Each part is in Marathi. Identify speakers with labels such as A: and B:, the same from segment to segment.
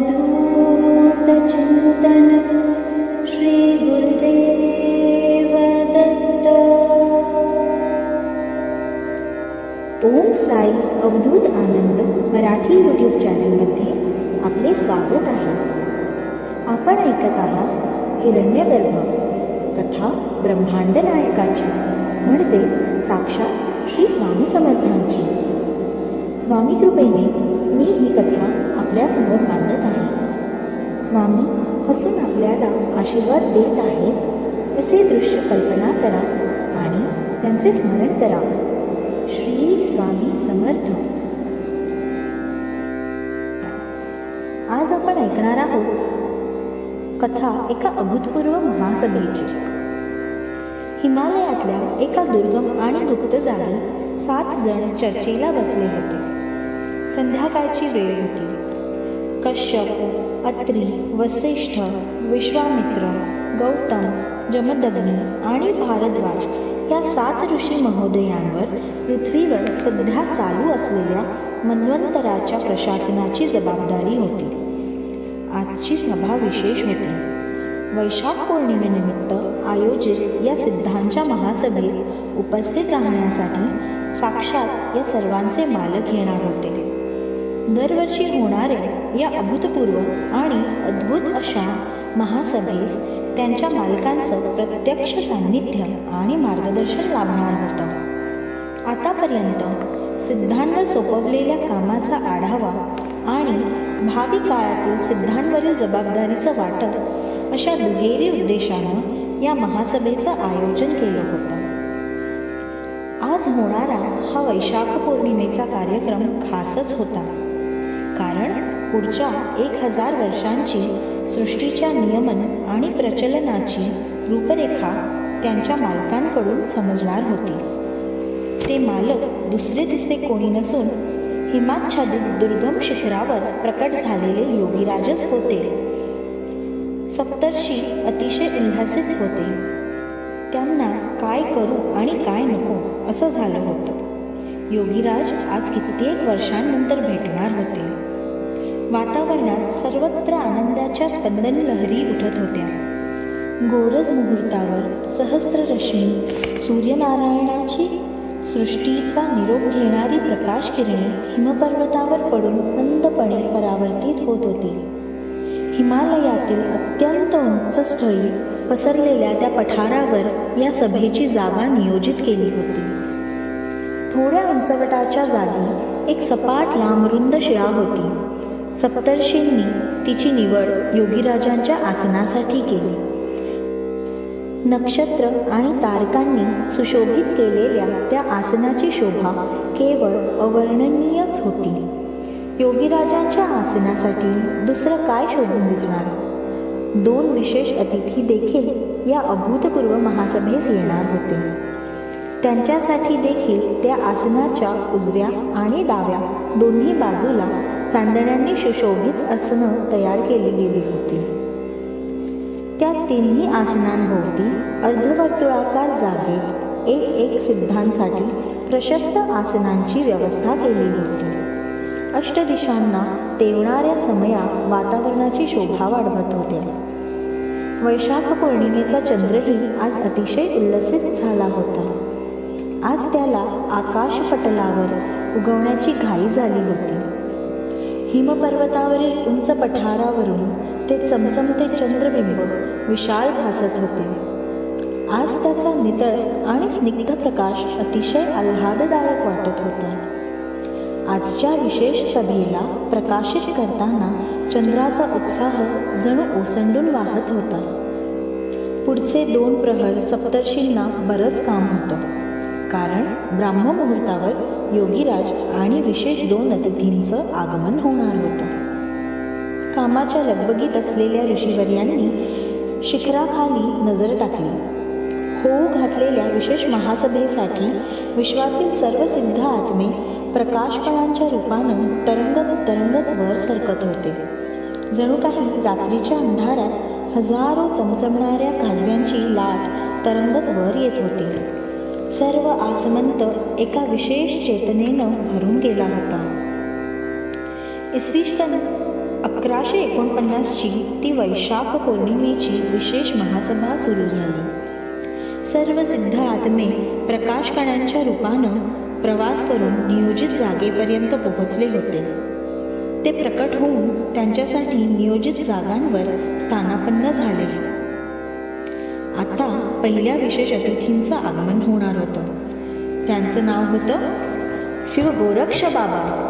A: अवधूत चिंतन श्री गुरुदेव दत्त
B: ओम साई अवधूत आनंद मराठी यूट्यूब चॅनलमध्ये आपले स्वागत आहे. आपण ऐकत आहात हिरण्यगर्भ कथा ब्रह्मांड नायकाची म्हणजेच साक्षात श्री स्वामी समर्थांची. स्वामी कृपेनेच मी ही कथा आपल्यासमोर मांडत आहे. स्वामी हसून आपल्याला आशीर्वाद देत आहेत. असे दृश्य कल्पना करा आणि त्यांचे स्मरण करा. श्री स्वामी समर्थ. आज आपण ऐकणार आहोत कथा एका अभूतपूर्व महासभेची. हिमालयातल्या एका दुर्गम आणि गुप्त जागी सात जण चर्चेला बसले होते. संध्याकाळची वेळ होती. कश्यप अत्री वसिष्ठ विश्वामित्र गौतम जमदग्नी आणि भारद्वाज या सात ऋषी महोदयांवर पृथ्वीवर सध्या चालू असलेल्या मन्वंतराच्या प्रशासनाची जबाबदारी होती. आजची सभा विशेष होती. वैशाख पौर्णिमेनिमित्त आयोजित या सिद्धांच्या महासभेत उपस्थित राहण्यासाठी साक्षात या सर्वांचे मालक येणार होते. दरवर्षी होणाऱ्या या अभूतपूर्व आणि अद्भुत अशा महासभेस त्यांच्या मालकांचं प्रत्यक्ष सान्निध्य आणि मार्गदर्शन लाभणार होतं. आतापर्यंत सिद्धांवर सोपवलेल्या कामाचा आढावा आणि भावी काळातील सिद्धांवरील जबाबदारीचं वाटप अशा दुहेरी उद्देशानं या महासभेचं आयोजन केलं होतं. आज होणारा हा वैशाख पौर्णिमेचा कार्यक्रम खासच होता. कारण पुढच्या एक हजार वर्षांची सृष्टीच्या नियमन आणि प्रचलनाची रूपरेखा त्यांच्या मालकांकडून समजणार होती. ते मालक दुसरे तिसरे कोणी नसून हिमाच्छादित दुर्गम शिखरावर प्रकट झालेले योगीराजच होते. सप्तर्षी अतिशय उल्हासित होते. त्यांना काय करू आणि काय नको असं झालं होतं. योगीराज आज कित्येक वर्षांनंतर भेटणार होते. वातावरणात सर्वत्र आनंदाच्या स्पंदन लहरी उठत होत्या. गोरज मुहूर्तावर सहस्त्र रश्मी सूर्यनारायणाची सृष्टीचा निरोप घेणारी प्रकाश किरणे हिमपर्वतावर पडून मंदपणे परावर्तित होत होती. हिमालयातील अत्यंत उंच स्थळी पसरलेल्या त्या पठारावर या सभेची जागा नियोजित केली होती. थोड्या उंचवटाच्या जागी एक सपाट लांब रुंद शिळा होती. सप्तर्षींनी तिची निवड योगीराजांच्या आसनासाठी केली. नक्षत्र आणि तारकांनी सुशोभित केलेल्या त्या आसनाची शोभा केवळ अवर्णनीयच होती. योगीराजांच्या आसनासाठी दुसरं काय शोभून दिसणार? दोन विशेष अतिथी देखील या अभूतपूर्व महासभेस येणार होते. त्यांच्यासाठी देखील त्या आसनाच्या उजव्या आणि डाव्या दोन्ही बाजूला चांदण्यांनी सुशोभित आसनं तयार केली गेली होती. त्या तिन्ही आसनांभोवती अर्धवर्तुळाकार जागेत एक एक सिद्धांसाठी प्रशस्त आसनांची व्यवस्था केली होती. अष्टदिशांना तेवणाऱ्या समया वातावरणाची शोभा वाढवत होत्या. वैशाख पौर्णिमेचा चंद्रही आज अतिशय उल्लसित झाला होता. आज त्याला आकाशपटलावर उगवण्याची घाई झाली होती. हिमपर्वतावरील उंच पठारावरून ते चमचमते चंद्रबिंब विशाल भासत होते. आज त्याचा नितळ आणि स्निग्ध प्रकाश अतिशय आल्हाददायक वाटत होता. आजच्या विशेष सभेला प्रकाशित करताना चंद्राचा उत्साह जणू ओसंडून वाहत होता. पुढचे दोन प्रहर सप्तर्षींना बरंच काम होतं. कारण ब्राह्ममुहूर्तावर योगीराज आणि विशेष दोन अतिथींचं आगमन होणार होतं. कामाच्या लगबगीत असलेल्या ऋषीवर्यांनी शिखराखाली नजर टाकली. होऊ घातलेल्या विशेष महासभेसाठी विश्वातील सर्व सिद्ध आत्मे प्रकाशकणांच्या रूपानं तरंगत तरंगत वर सरकत होते. जणू काही रात्रीच्या अंधारात हजारो चमचमणाऱ्या काजव्यांची लाट तरंगत वर येत होती. सर्व आसमंत एका विशेष चेतनेनं भरून गेला होता. इसवी सन अकराशे एकोणपन्नासची ती वैशाख पौर्णिमेची विशेष महासभा सुरू झाली. सर्व सिद्ध आत्मे प्रकाशकणांच्या रूपानं प्रवास करून नियोजित जागेपर्यंत पोहोचले होते. ते प्रकट होऊन त्यांच्यासाठी नियोजित जागांवर स्थानापन्न झाले. आता पहिल्या विशेष अतिथींचं आगमन होणार होतं. त्यांचं नाव होतं शिवगोरक्ष बाबा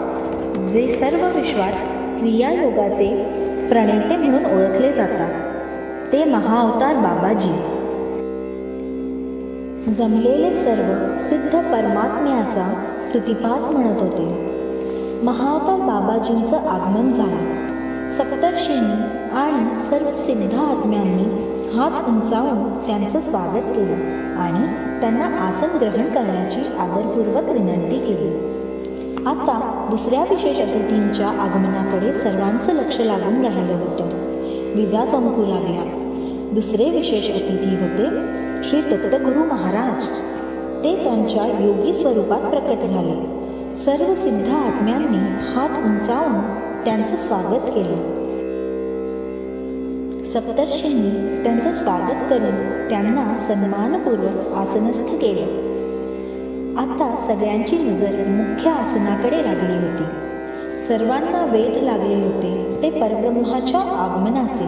B: जे सर्व विश्वात क्रियायोगाचे प्रणेते म्हणून ओळखले जातात. ते महाअवतार बाबाजी. जमलेले सर्व सिद्ध परमात्म्याचा स्तुतिपाठ म्हणत होते. महाअवतार बाबाजींचं आगमन झालं. सप्तर्षींनी आणि सर्व सिद्ध आत्म्यांनी हात उंचावून त्यांचं स्वागत केलं आणि त्यांना आसन ग्रहण करण्याची आदरपूर्वक विनंती केली. आता दुसऱ्या विशेष अतिथींच्या आगमनाकडे सर्वांचं लक्ष लागून राहिलं होतं. विजा चमकू लागल्या. दुसरे विशेष अतिथी होते श्री दत्तगुरू महाराज. ते त्यांच्या योगी स्वरूपात प्रकट झाले. सर्व सिद्ध आत्म्यांनी हात उंचावून त्यांचं स्वागत केलं. सप्तर्षींनी त्यांचं स्वागत करून त्यांना सन्मानपूर्वक आसनस्थ केले. आता सगळ्यांची नजर मुख्य आसनाकडे लागली होती. सर्वांना वेध लागले होते ते परब्रह्माच्या आगमनाचे.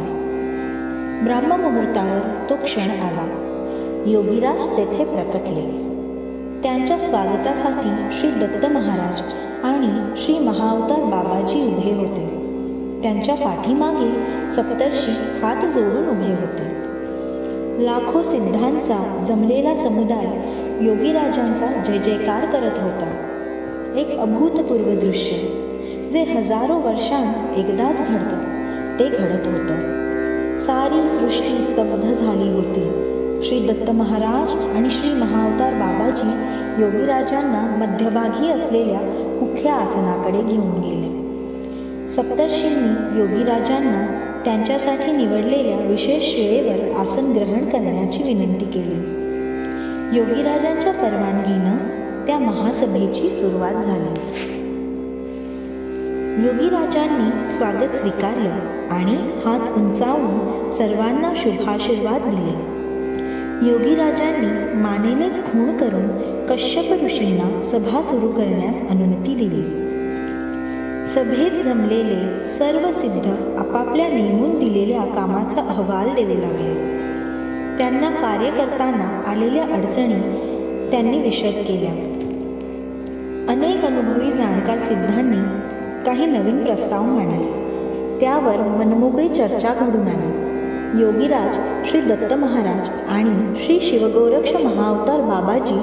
B: ब्राह्ममुहूर्तावर तो क्षण आला. योगीराज तेथे प्रकटले. त्यांच्या स्वागतासाठी श्री दत्त महाराज आणि श्री महाअवतार बाबाजी उभे होते. त्यांच्या पाठीमागे सप्तर्षी हात जोडून उभे होते. लाखो सिद्धांचा जमलेला समुदाय योगीराजांचा जय जयकार करत होता. एक अभूतपूर्व दृश्य जे हजारो वर्षांत एकदाच घडतं ते घडत होतं. सारी सृष्टी स्तब्ध झाली होती. श्री दत्त महाराज आणि श्री महावतार बाबाजी योगीराजांना मध्यभागी असलेल्या मुख्य आसनाकडे घेऊन गेले. सप्तर्षींनी योगीराजांना त्यांच्यासाठी निवडलेल्या विशेष शिळेवर आसन ग्रहण करण्याची विनंती केली. योगीराजांच्या परवानगीनं त्या महासभेची सुरुवात झाली. योगीराजांनी स्वागत स्वीकारलं आणि हात उंचावून सर्वांना शुभाशीर्वाद दिले. योगीराजांनी मानेनेच खूण करून कश्यप ऋषींना सभा सुरू करण्यास अनुमती दिली. सभेत जमलेले सर्व सिद्ध आपापल्या नेमून दिलेल्या कामाचा अहवाल देऊ लागले. त्यांना कार्य करताना आलेल्या अडचणी त्यांनी विशद केल्या. अनेक अनुभवी जाणकार सिद्धांनी काही नवीन प्रस्ताव मांडले. त्यावर मनमोकळी चर्चा घडून आली. योगीराज श्री दत्त महाराज आणि श्री शिवगोरक्ष महाअवतार बाबाजी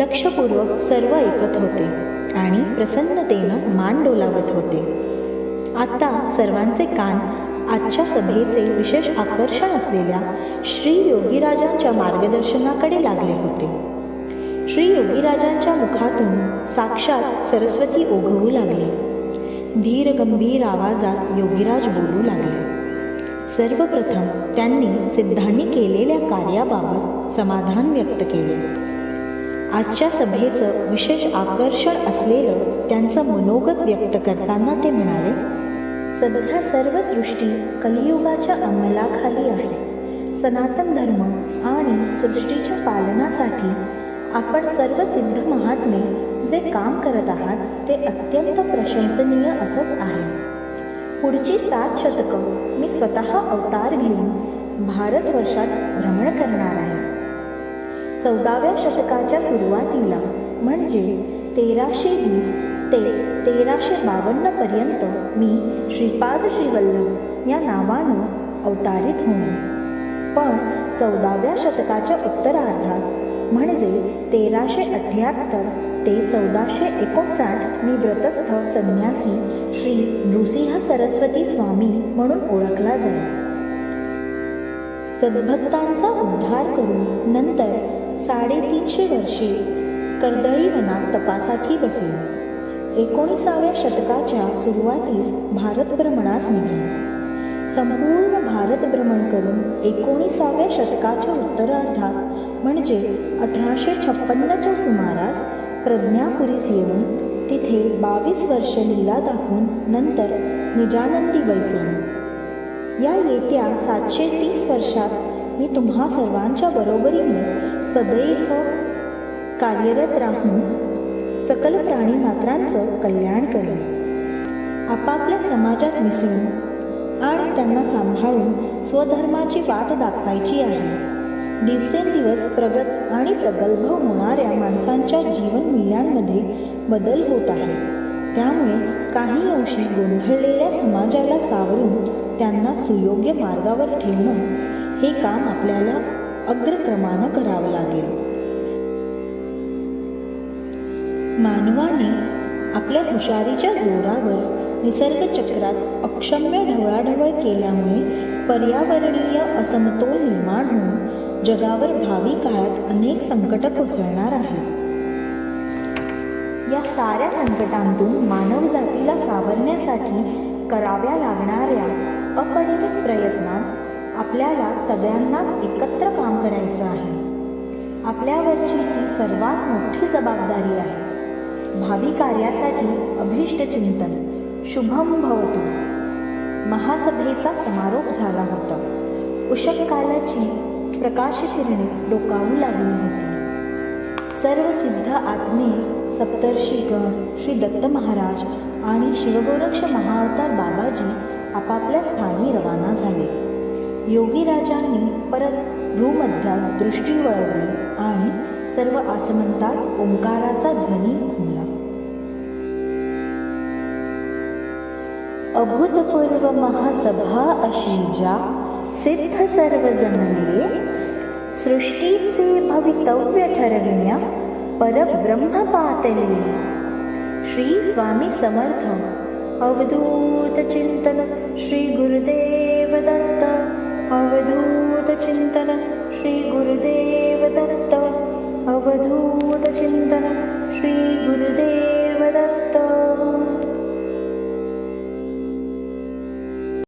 B: लक्षपूर्वक सर्व ऐकत होते. आणि प्रसन्नतेनं मान डोलावत होते. आता सर्वांचे कान आजच्या सभेचे विशेष आकर्षण असलेल्या श्री योगीराजांच्या मार्गदर्शनाकडे लागले होते. श्री योगीराजांच्या मुखातून साक्षात सरस्वती ओघवू लागली. धीर गंभीर आवाजात योगीराज बोलू लागले. सर्वप्रथम त्यांनी सिद्धांनी केलेल्या कार्याबाबत समाधान व्यक्त केले. आजच्या सभेचं विशेष आकर्षण असलेलं त्यांचं मनोगत व्यक्त करताना ते म्हणाले सध्या सर्व सृष्टी कलियुगाच्या अंमलाखाली आहे. सनातन धर्म आणि सृष्टीच्या पालनासाठी आपण सर्व सिद्ध महात्मे जे काम करत आहात ते अत्यंत प्रशंसनीय असंच आहे. पुढची सात शतकं मी स्वतः अवतार घेऊन भारतवर्षात भ्रमण करणार आहे. चौदाव्या शतकाच्या सुरुवातीला म्हणजे तेराशे वीस ते तेराशे बावन्न पर्यंत मी श्रीपाद श्रीवल्लभ या नावानं अवतारित होणे पण चौदाव्या शतकाच्या उत्तरार्धात म्हणजे तेराशे अठ्ठ्याहत्तर ते चौदाशे एकोणसाठ मी व्रतस्थ संन्यासी श्री नृसिंह सरस्वती स्वामी म्हणून ओळखला जाईल. सद्भक्तांचा उद्धार करून नंतर साडेतीनशे वर्षे कर्दळी वनात तपासाठी बसले. एकोणीसाव्या शतकाच्या सुरुवातीस भारत भ्रमणास निघाले. संपूर्ण भारत भ्रमण करून एकोणीसाव्या शतकाच्या उत्तरार्धात म्हणजे अठराशे छप्पन्नच्या सुमारास प्रज्ञापुरीस येऊन तिथे बावीस वर्ष लीला दाखवून नंतर निजानंदी वैसेन या येत्या सातशे तीस वर्षात मी तुम्हा सर्वांच्या बरोबरीने सदैव कार्यरत राहून सकल प्राणी मात्रांचं कल्याण करणे आपापल्या समाजात मिसळून आणि त्यांना सांभाळून स्वधर्माची वाट दाखवायची आहे. दिवसेंदिवस प्रगत आणि प्रगल्भ होणाऱ्या माणसांच्या जीवनमूल्यांमध्ये बदल होत आहे. त्यामुळे काही अंशी गोंधळलेल्या समाजाला सावरून त्यांना सुयोग्य मार्गावर ठेवणं हे काम आपल्याला अग्रक्रमानं करावं लागेल. मानवाने आपल्या हुशारीच्या जोरावर निसर्गचक्रात अक्षम्य ढवळाढवळ केल्यामुळे पर्यावरणीय असमतोल निर्माण होऊन जगावर भावी काळात अनेक संकट कोसळणार आहेत. या साऱ्या संकटांतून मानवजातीला सावरण्यासाठी कराव्या लागणाऱ्या अपरिमित प्रयत्नात आपल्याला सगळ्यांनाच एकत्र काम करायचं आहे. आपल्यावरची ती सर्वात मोठी जबाबदारी आहे. भावी कार्यासाठी अभिष्ट चिंतन शुभम भवतु. महासभेचा समारोप झाला होता. उषककालाची प्रकाशकिरणे डोकावू लागली होती. सर्व सिद्ध आत्मे सप्तर्षिगण श्री दत्त महाराज आणि शिवगोरक्ष महाअवतार बाबाजी आपापल्या स्थानी रवाना झाले. योगीराजांनी परत भूमध्यात दृष्टी वळवली आणि सर्व आसमंतात ओंकाराचा ध्वनी घुमला अभूतपूर्व महासभा अशी ज्या सिद्ध सर्व जमले सृष्टीचे भवितव्य ठरविण्या परब्रह्म पातले श्री स्वामी समर्थ अवधूत चिंतन श्री गुरुदेव दत्त. अवधूतचिन्तन श्रीगुरुदेवदत्त। अवधूतचिन्तन श्रीगुरुदेवदत्त।